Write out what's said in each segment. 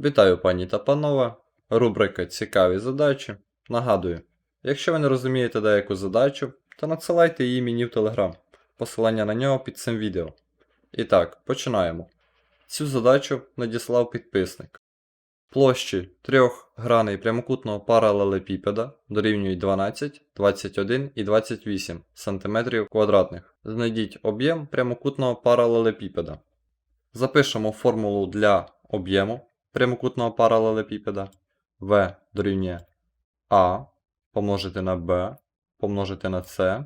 Вітаю пані та панове. Рубрика Цікаві задачі. Нагадую, якщо ви не розумієте деяку задачу, то надсилайте її мені в Telegram. Посилання на нього під цим відео. І так, починаємо. Цю задачу надіслав підписник. Площі трьох граней прямокутного паралелепіпеда дорівнюють 12, 21 і 28 см квадратних. Знайдіть об'єм прямокутного паралелепіпеда. Запишемо формулу для об'єму прямокутного паралелепіпеда. В дорівнює А помножити на Б помножити на С,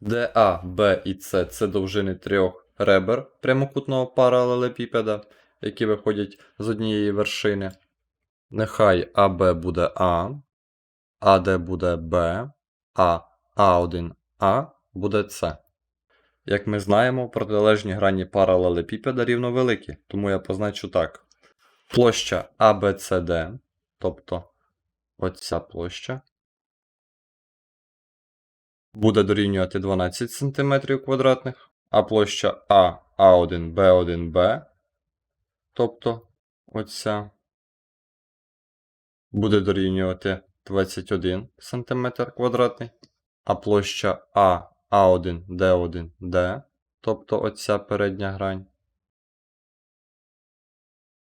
де А, Б і С це довжини трьох ребер прямокутного паралелепіпеда, які виходять з однієї вершини. Нехай АБ буде А, АД буде Б, а А1А буде С. Як ми знаємо, протилежні грані паралелепіпеда рівновеликі, тому я позначу так. Площа ABCD, тобто оця площа, буде дорівнювати 12 см квадратних, а площа А, А1, Б1, тобто оця, буде дорівнювати 21 см квадратний, а площа А, А1, Д1, Д, тобто оця передня грань,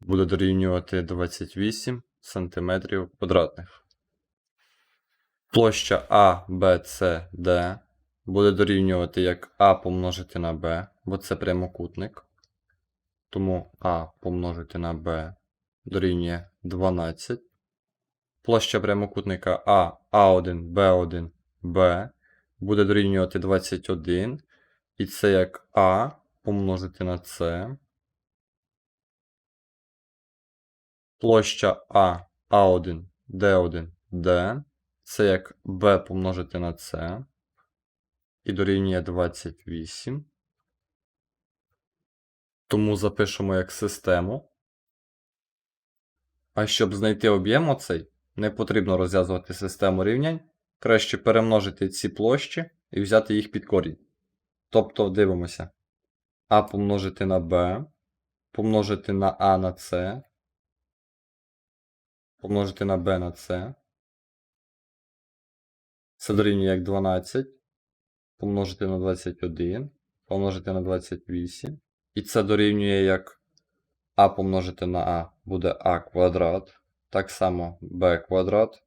буде дорівнювати 28 см квадратних. Площа А, Б, С, Д буде дорівнювати як А помножити на Б, бо це прямокутник. Тому А помножити на Б дорівнює 12. Площа прямокутника А, А1, Б1, Б буде дорівнювати 21. І це як А помножити на С. Площа А, А1, Д1, Д. Це як Б помножити на С. І дорівнює 28. Тому запишемо як систему. А щоб знайти об'єм оцей, не потрібно розв'язувати систему рівнянь. Краще перемножити ці площі і взяти їх під корінь. Тобто дивимося. А помножити на Б, помножити на А на С, помножити на Б на С. Це дорівнює як 12. Помножити на 21, помножити на 28. І це дорівнює як А помножити на А буде А квадрат. Так само Б квадрат.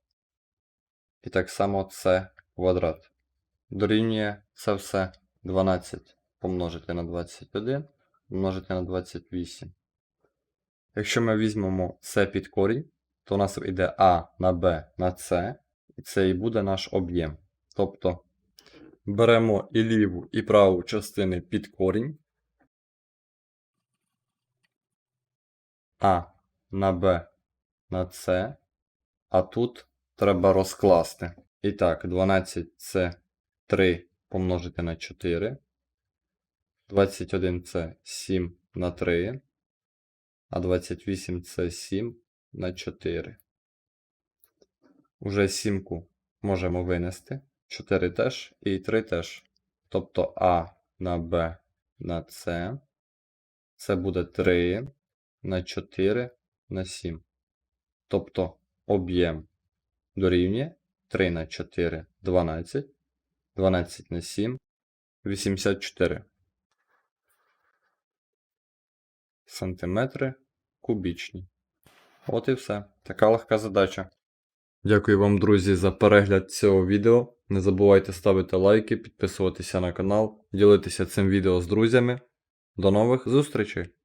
І так само С квадрат. Дорівнює це все 12 помножити на 21, помножити на 28. Якщо ми візьмемо С під корінь, то у нас йде А на Б на С, і це і буде наш об'єм. Тобто беремо і ліву, і праву частини під корінь. А на Б на С, а тут треба розкласти. І так, 12 це 3 помножити на 4. 21 це 7 на 3. А 28 це 7 на 4. Уже сімку можемо винести. 4 теж і 3 теж. Тобто А на Б на С. Це буде 3 на 4 на 7. Тобто об'єм дорівнює 3 на 4 12. 12 на 7 84 сантиметри кубічні. От і все. Така легка задача. Дякую вам, друзі, за перегляд цього відео. Не забувайте ставити лайки, підписуватися на канал, ділитися цим відео з друзями. До нових зустрічей!